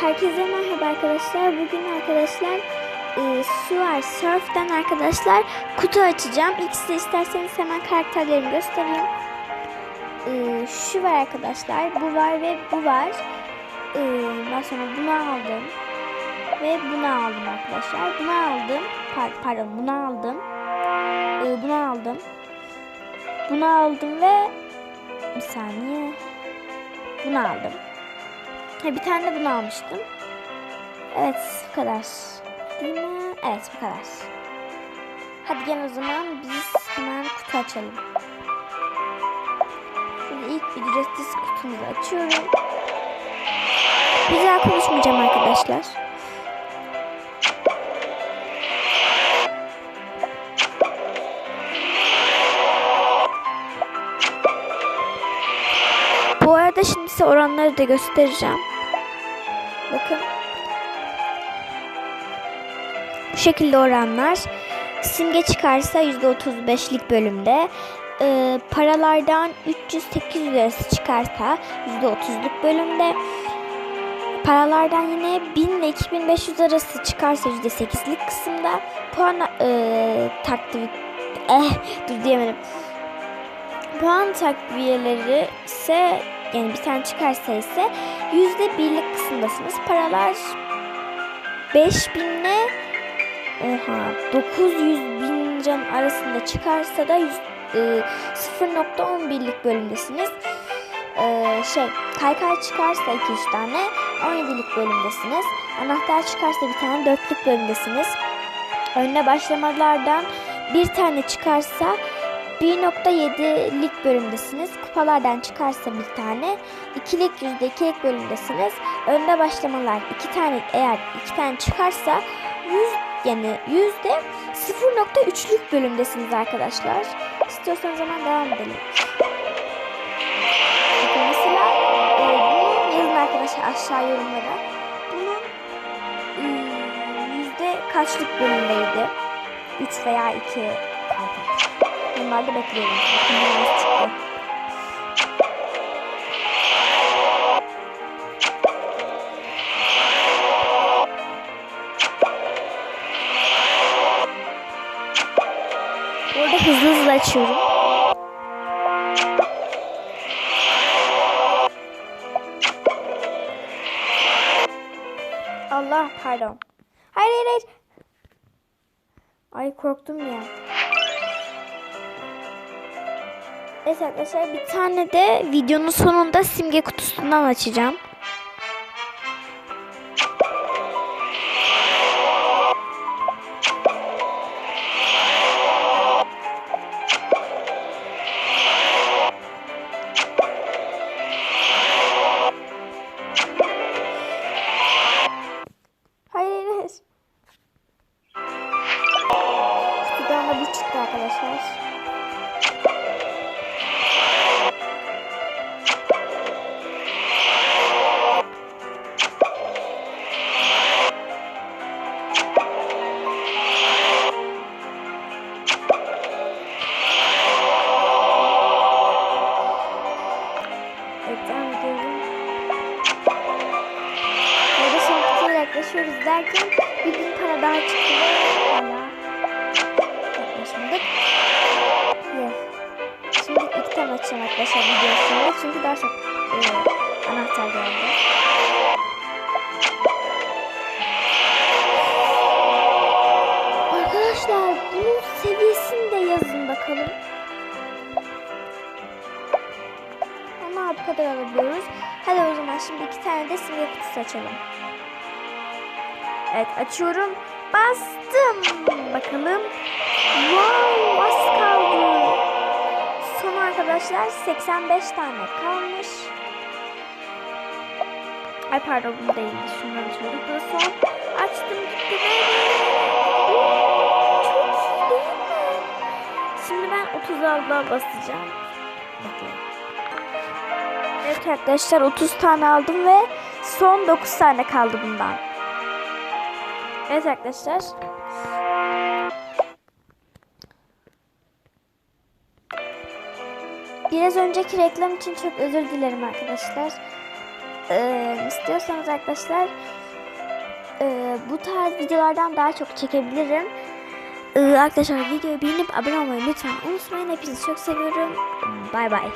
Herkese merhaba arkadaşlar. Bugün arkadaşlar e, su var surf'ten arkadaşlar kutu açacağım. İlk size isterseniz hemen karakterlerimi göstereyim. E, şu var arkadaşlar. Bu var ve bu var. E, daha sonra bunu aldım. Ve bunu aldım arkadaşlar. Bunu aldım. Par- pardon bunu aldım. E, bunu aldım. Bunu aldım ve bir saniye. Bunu aldım. Ha, bir tane de bunu almıştım. Evet bu kadar. Değil mi? Evet bu kadar. Hadi gel o zaman biz hemen kutu açalım. Şimdi ilk ücretsiz kutumuzu açıyorum. Güzel konuşmayacağım arkadaşlar. Size oranları da göstereceğim. Bakın. Bu şekilde oranlar. Simge çıkarsa %35'lik bölümde. Ee, paralardan 300-800 arası çıkarsa %30'luk bölümde. Paralardan yine 1000 ile 2500 arası çıkarsa %8'lik kısımda. Puan e, takdir eh, dur diyemedim. Puan takviyeleri ise yani bir tane çıkarsa ise yüzde birlik kısımdasınız. Paralar 5000 ile oha 900 bin can arasında çıkarsa da e, 0.11'lik bölümdesiniz. E, şey kaykay çıkarsa 2-3 tane 17'lik bölümdesiniz. Anahtar çıkarsa bir tane 4'lük bölümdesiniz. Önüne başlamalardan bir tane çıkarsa 1.7'lik bölümdesiniz. Kupalardan çıkarsa bir tane. ikilik yüzde ikilik bölümdesiniz. Önde başlamalar iki tane eğer iki tane çıkarsa 100 yani yüzde 0.3'lük bölümdesiniz arkadaşlar. İstiyorsanız hemen devam edelim. Mesela e, bunu yazın arkadaşlar aşağı yorumlara. Bunun e, yüzde kaçlık bölümdeydi? 3 veya 2 kaldı. Bunlar da bekliyorum. Biraz çıktı. Burada hızlı hızlı açıyorum. Allah pardon. Hayır hayır hayır. Ay korktum ya. Evet arkadaşlar bir tane de videonun sonunda simge kutusundan açacağım. Derken bir bin para daha çıktı ve hala yaklaşmadık. Yes. Şimdi ilk tam açacağım arkadaşlar videosunda çünkü daha çok e, anahtar geldi. Arkadaşlar bunun seviyesini de yazın bakalım. Ama bu kadar alabiliyoruz. Hadi o zaman şimdi iki tane de simge kutusu açalım. Evet açıyorum. Bastım. Bakalım. Wow az kaldı. Son arkadaşlar 85 tane kalmış. Ay pardon bu değildi. Şundan açıyorduk. Bu son. Açtım gitti çok değil mi? Şimdi ben 30 abla basacağım. Evet arkadaşlar 30 tane aldım ve son 9 tane kaldı bundan. Evet arkadaşlar. Biraz önceki reklam için çok özür dilerim arkadaşlar. e, istiyorsanız arkadaşlar e, bu tarz videolardan daha çok çekebilirim. E, arkadaşlar videoyu beğenip abone olmayı lütfen unutmayın. Hepinizi çok seviyorum. Bay bay.